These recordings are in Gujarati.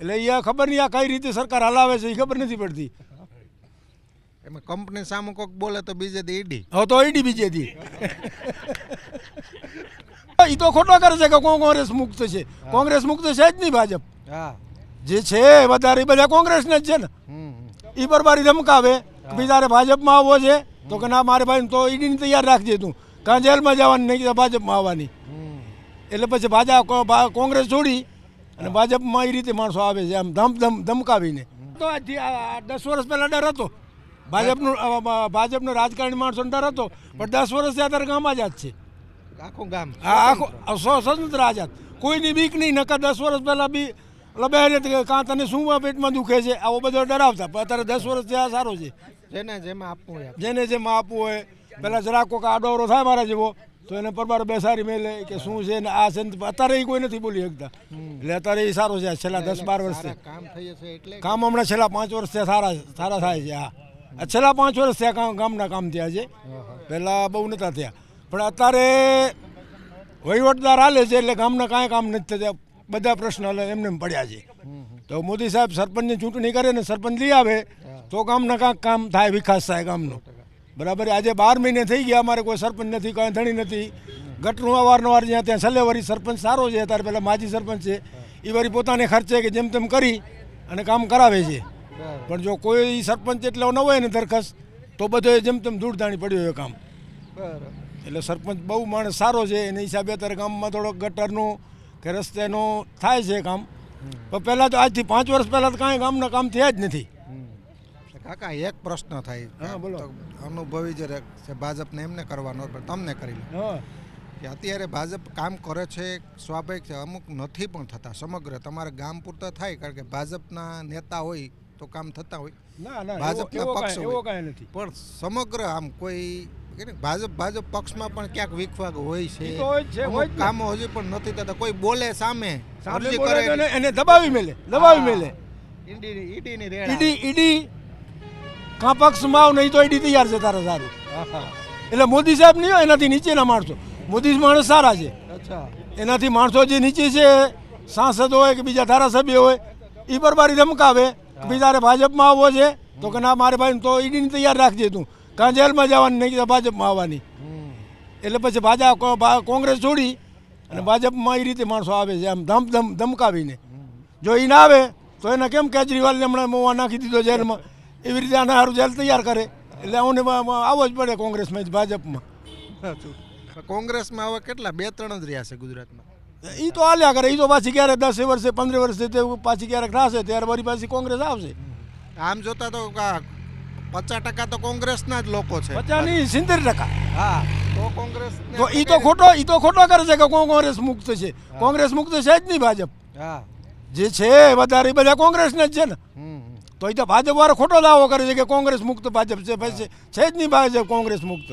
એટલે એ ખબર નહીં આ કઈ રીતે સરકાર હલાવે છે એ ખબર નથી પડતી. એમાં કંપની સામે કોક બોલે તો બીજે દી ઈડી. હવે તો ઈડી બીજે હતી એ તો ખોટો કરે છે કે કોંગ્રેસ મુક્ત છે. કોંગ્રેસ મુક્ત છે જ નહીં ભાજપ. જે છે વધારે બધા કોંગ્રેસને જ છે ને. એ બરબારી ધમકાવે ભાઈ તારે ભાજપમાં આવવો છે તો કે ના મારે ભાઈ તો ઈડીને તૈયાર રાખજે તું. કાં જેલમાં જવાની નહીં ભાજપમાં આવવાની. એટલે પછી ભાજપ કોંગ્રેસ છોડી અને ભાજપમાં એ રીતે માણસો આવે છે આમ ધમ ધમ ધમકાવીને. તો દસ વર્ષ પહેલાં ડર હતો. ભાજપનું ભાજપનો રાજકારણી માણસોનો ડર હતો પણ દસ વર્ષથી અત્યારે ગામ આઝાદ છે. આખું ગામ. આ આખો સ્વતંત્ર આઝાદ. કોઈની બીક નહીં નકર દસ વર્ષ પહેલાં બી લબેરે કાં તને શું પેટમાં દુખે છે આવો બધો ડરાવતા પણ અત્યારે દસ વર્ષથી આ સારો છે. જેને જેમાં આપવું હોય. જેને જેમ આપવું હોય પહેલાં જરાક કોઈક આડોવરો થાય મારા જેવો. તો એને પરબાર બેસાડી મેલે કે શું છે ને આ છે અત્યારે એ કોઈ નથી બોલી શકતા. એટલે અત્યારે એ સારું છે છેલ્લા દસ બાર વર્ષથી. કામ હમણાં છેલ્લા પાંચ વર્ષથી સારા સારા થાય છે હા. આ છેલ્લા પાંચ વર્ષ થયા કામ ગામના કામ થયા છે. પહેલાં બહુ નહોતા થયા. પણ અત્યારે વહીવટદાર હાલે છે એટલે ગામના કાંઈ કામ નથી થતા. બધા પ્રશ્ન એમને એમ પડ્યા છે. તો મોદી સાહેબ સરપંચની ચૂંટણી કરે ને સરપંચ લઈ આવે તો ગામના કાંઈક કામ થાય વિકાસ થાય ગામનો. બરાબર આજે બાર મહિને થઈ ગયા અમારે કોઈ સરપંચ નથી કંઈ ધણી નથી. ગટરું અવારનવાર જ્યાં ત્યાં છેલ્લે વરી સરપંચ સારો છે અત્યારે પહેલાં માજી સરપંચ છે. એ વરી પોતાને ખર્ચે કે જેમ તેમ કરી અને કામ કરાવે છે. પણ જો કોઈ સરપંચ એટલો ન હોય ને દરખાસ્ત તો બધો જેમ તેમ ધૂળધાણી પડ્યો હોય કામ. બરાબર. એટલે સરપંચ બહુ માણસ સારો છે એના હિસાબે અત્યારે ગામમાં થોડોક ગટરનું કે રસ્તેનું થાય છે કામ. પણ પહેલાં તો આજથી પાંચ વર્ષ પહેલાં તો કાંઈ ગામના કામ થયા જ નથી. કાકા એક પ્રશ્ન થાય. હા, બોલો. અનુભવી જે છે ભાજપને એમને કરવાનો પણ તમને કરી લો. કે અત્યારે ભાજપ કામ કરે છે સ્વાભાવિક છે અમુક નથી પણ થતા સમગ્ર તમારા ગામ પૂરતા થાય કારણ કે ભાજપના નેતા હોય તો કામ થતા હોય. ભાજપના પક્ષ નથી. પણ સમગ્ર આમ કોઈ ભાજપ ભાજપ પક્ષમાં પણ ક્યાંક વિખવાગ હોય છે હોય હોય. કામો હજી પણ નથી થતા કોઈ બોલે સામે એને- દબાવી મેલે દબાવી મેલે. ઈડી ઈડી કાં પક્ષમાં આવ નહીં તો એડી તૈયાર છે તારે સારું. એટલે મોદી સાહેબ નહીં હોય એનાથી નીચેના માણસો. મોદી માણસ સારા છે. એનાથી માણસો જે નીચે છે સાંસદ હોય કે બીજા ધારાસભ્ય હોય એ બરબારી ધમકાવે કે ભાઈ તારે ભાજપમાં આવવો છે તો કે ના મારે ભાઈ તો ઈડીને તૈયાર રાખજે તું. કાં જેલમાં જવાની નહીં ભાજપમાં આવવાની. એટલે પછી ભાજપ કોંગ્રેસ છોડી અને ભાજપમાં એ રીતે માણસો આવે છે આમ ધમ ધમ ધમકાવીને. જો એ ના આવે તો એને કેમ કેજરીવાલને હમણાં મોવા નાખી દીધો જેલમાં? એવી રીતે આને સારું જેલ તૈયાર કરે. એટલે આને આવવો જ પડે કોંગ્રેસમાં જ ભાજપમાં. કોંગ્રેસમાં હવે કેટલા? બે ત્રણ જ રહ્યા છે ગુજરાતમાં. એ તો હાલ્યા કરે. એ તો પાછી ક્યારેક દસે વર્ષે પંદર વર્ષે તે પાછી ક્યારેક થશે ત્યારે વળી પાછી કોંગ્રેસ આવશે. આમ જોતા તો પચાસ ટકા તો કોંગ્રેસના જ લોકો છે. પચાસ નહીં સિત્તેર ટકા. હા તો કોંગ્રેસ તો એ તો ખોટો એ તો ખોટો કરે છે કે કોંગ્રેસ મુક્ત છે. કોંગ્રેસ મુક્ત છે જ નહીં ભાજપ. હા. જે છે વધારે બધા કોંગ્રેસને જ છે ને. તો એ તો ભાજપ વાળો ખોટો દાવો કરે છે કે કોંગ્રેસ મુક્ત ભાજપ છે ભાઈ છે. જ નહીં ભાજપ કોંગ્રેસ મુક્ત.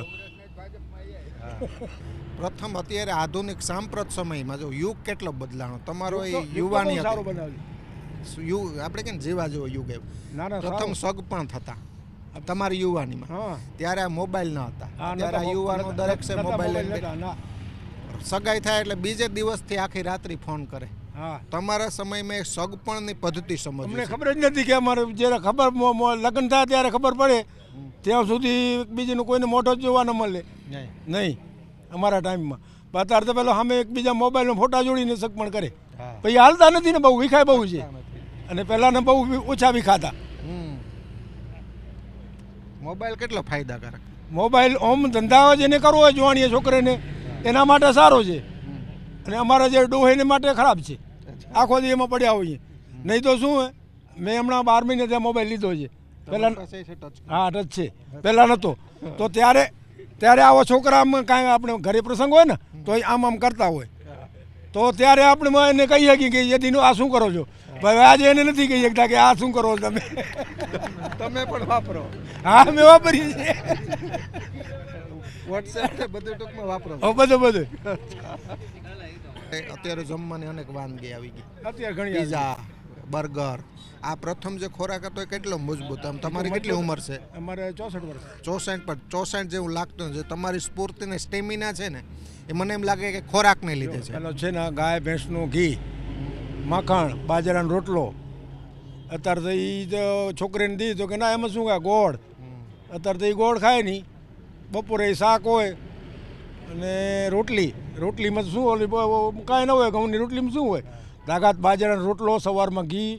પ્રથમ અત્યારે આધુનિક સાંપ્રત સમયમાં જો યુગ કેટલો બદલાણો? તમારો એ યુવાની. યુગ આપણે કેમ જેવા જેવો યુગ ના પ્રથમ સગ પણ થતા. તમારી યુવાનીમાં. ત્યારે આ મોબાઈલ ન હતા. ત્યારે આ યુવાનો દરેક છે મોબાઈલ. સગાઈ થાય એટલે બીજે દિવસથી આખી રાત્રિ ફોન કરે. તમારા સમયમાં એક સગપણની પદ્ધતિ અમને સમજવી ખબર જ નથી કે અમારે જ્યારે ખબર લગ્ન થાય ત્યારે ખબર પડે. ત્યાં સુધી બીજીનું કોઈને મોઢો જ જોવા ન મળે. નહીં. અમારા ટાઈમમાં. અત્યારે તો પેલો સામે એકબીજા મોબાઈલનો ફોટા જોડીને સગપણ કરે. પછી હાલતા નથી ને બહુ વિખાય બહુ છે. અને પહેલાંને બહુ ઓછા વિખાતા. મોબાઈલ કેટલો ફાયદાકારક? મોબાઈલ ઓમ ધંધા જેને કરવો હોય જોવાણીએ છોકરીને એના માટે સારો છે. અને અમારા જે ડોહ એને માટે ખરાબ છે. આખો દી એમાં પડ્યા હોઈએ નહીં તો શું મેં હમણાં બાર મહિને ત્યાં મોબાઈલ લીધો છે. પહેલાં છે હા ટચ છે. પહેલાં નહોતો તો ત્યારે ત્યારે આવો છોકરામાં કાંઈ આપણે ઘરે પ્રસંગ હોય ને તો આમ આમ કરતા હોય. તો ત્યારે આપણે એને કહી શકીએ કે યદીનું આ શું કરો છો? ભાઈ આજે એને નથી કહી શકતા કે આ શું કરો તમે? તમે પણ વાપરો. હા અમે વાપરીએ છીએ વોટ્સએપ બધું ટૂંકમાં વાપરો. બધું બધું. અત્યારે જમવાની અનેક વાનગી આવી ગઈ. અત્યારે ઘણી. Pizza burger. આ પ્રથમ જે ખોરાક હતો એ કેટલો મજબૂત આમ તમારી કેટલી ઉંમર છે? અમારે ચોસઠ વર્ષ. ચોસઠ પર ચોસઠ જેવું લાગતું નથી તમારી સ્ફૂર્તિ ને સ્ટેમિના છે ને એ મને એમ લાગે કે ખોરાકને લીધે છે. પેલો છે ને ગાય ભેંસનું ઘી માખણ બાજરાનો રોટલો. અત્યારે તો એ છોકરીને દીધી તો કે ના એમાં શું કાંઈ ગોળ? અત્યારે તો એ ગોળ ખાય નહીં બપોરે શાક હોય અને રોટલી રોટલીમાં શું ઓલી કાંઈ ન હોય ઘઉંની રોટલીમાં શું હોય? દાગાત બાજરાનો રોટલો સવારમાં ઘી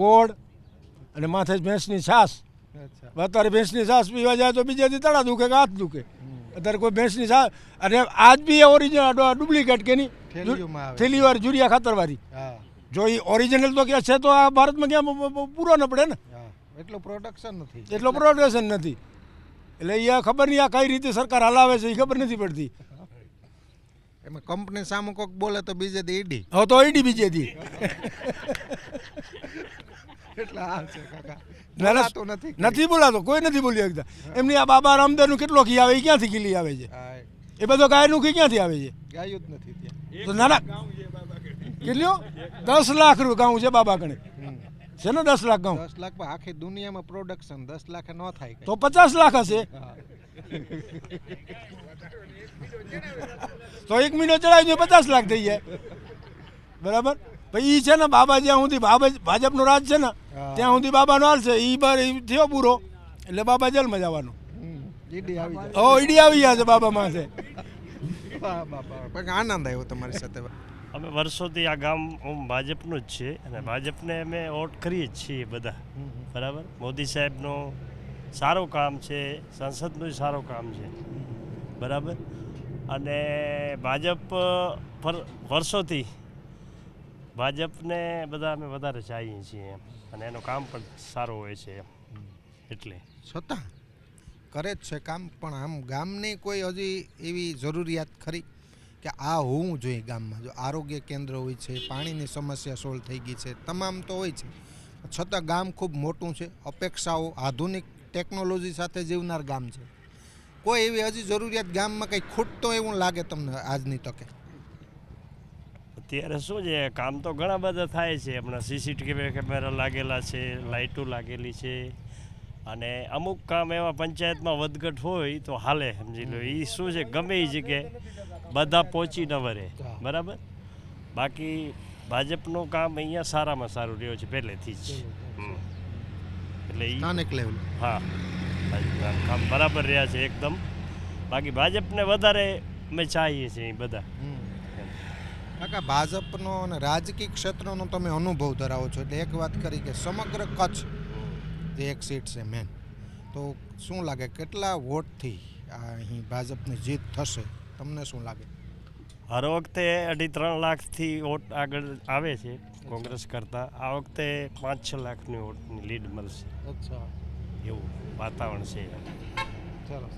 ગોળ અને માથે ભેંસની છાશ. અત્યારે ભેંસની છાશ પીવા જાય તો બીજાથી તળા દુખે કે હાથ દુખે. અત્યારે કોઈ ભેંસની છાશ અને આજ બી ઓરિજિનલ ડુપ્લિકેટ કે નહીં. થેલીવાર જુરિયા ખાતરવાળી. જો એ ઓરિજિનલ તો ક્યાં છે તો આ ભારતમાં ક્યાં પૂરો ન પડે ને? એટલું પ્રોડક્શન નથી. એટલો પ્રોડક્શન નથી. એટલે એ ખબર નહીં આ કઈ રીતે સરકાર હલાવે છે એ ખબર નથી પડતી. એમાં કંપની સામે કોક બોલે તો બીજે દી ઈડી. હો તો ઈડી બીજે દી એટલે આ છે કાકા. ના, ના, નથી નથી બોલાતો કોઈ નથી બોલી શકતા એમની આ બાબા રામદેવનું કેટલો ઘી આવે એ ક્યાંથી ઘી આવે છે? એ. બધો ગાયનું ઘી ક્યાંથી આવે છે? ગાયું જ નથી કેટલો? દસ લાખ રૂપિયા ગાઉં છે બાબા કણે. છે ને દસ લાખ ગાઉં દસ લાખ આખી દુનિયામાં પ્રોડક્શન દસ લાખ ન થાય તો પચાસ લાખ હશે. તો એક મહિનો ચડાવી દઈએ પચાસ લાખ થઈ જાય. બરાબર? પછી છે ને બાબા જ્યાં સુધી બાબા ભાજપનો રાજ છે ને ત્યાં સુધી બાબાનો હાલ છે. એ બાર થયો પૂરો. એટલે બાબા જેલમાં જવાનું. ઓ ઈડી આવી ગયા છે બાબા. પણ આનંદ આવ્યો તમારી સાથે. અમે વર્ષોથી આ ગામ ઓમ ભાજપનું જ છે અને ભાજપને અમે વોટ કરીએ જ છીએ બધા. બરાબર? મોદી સાહેબનું સારું કામ છે સંસદનું સારું કામ છે. બરાબર? અને ભાજપ પર વર્ષોથી ભાજપને બધા અમે વધારે ચાહીએ છીએ એમ. અને એનું કામ પણ સારું હોય છે એમ. એટલે. છતાં કરે જ છે કામ પણ આમ ગામની કોઈ હજી એવી જરૂરિયાત ખરી? કે આ હોવું જોઈએ ગામમાં. જો આરોગ્ય કેન્દ્ર હોય છે, પાણીની સમસ્યા સોલ્વ થઈ ગઈ છે, તમામ તો હોય છે. છતાં ગામ ખૂબ મોટું છે. અપેક્ષાઓ આધુનિક ટેકનોલોજી સાથે જીવનાર ગામ છે. કોઈ એવી હજી જરૂરિયાત ગામમાં કંઈ ખૂટતો એવું લાગે તમને આજની તકે? અત્યારે શું છે, કામ તો ઘણા બધા થાય છે. હમણાં સીસીટીવી કેમેરા લાગેલા છે, લાઇટો લાગેલી છે. અને અમુક કામ એવા પંચાયતમાં વધઘટ હોય તો હાલે સમજી લો. એ શું છે? ગમે એ જગ્યાએ બધા પહોંચી ન વરે બરાબર? બાકી ભાજપનું કામ અહીંયા સારામાં સારું રહ્યું છે પહેલેથી જ. એટલે સ્થાનિક લેવલ હા. કામ બરાબર રહ્યા છે એકદમ. બાકી ભાજપને વધારે અમે ચાહીએ છીએ બધા. કાકા ભાજપનો અને રાજકીય ક્ષેત્રનો તમે અનુભવ ધરાવો છો. એટલે એક વાત કરી કે સમગ્ર કચ્છ જે એક સીટ છે મેન તો શું લાગે કેટલા વોટથી આ અહીં ભાજપની જીત થશે? તમને શું લાગે? હર વખતે અઢી ત્રણ લાખથી વોટ આગળ આવે છે કોંગ્રેસ કરતાં. આ વખતે પાંચ છ લાખની વોટની લીડ મળશે. અચ્છા. એવું વાતાવરણ છે. સરસ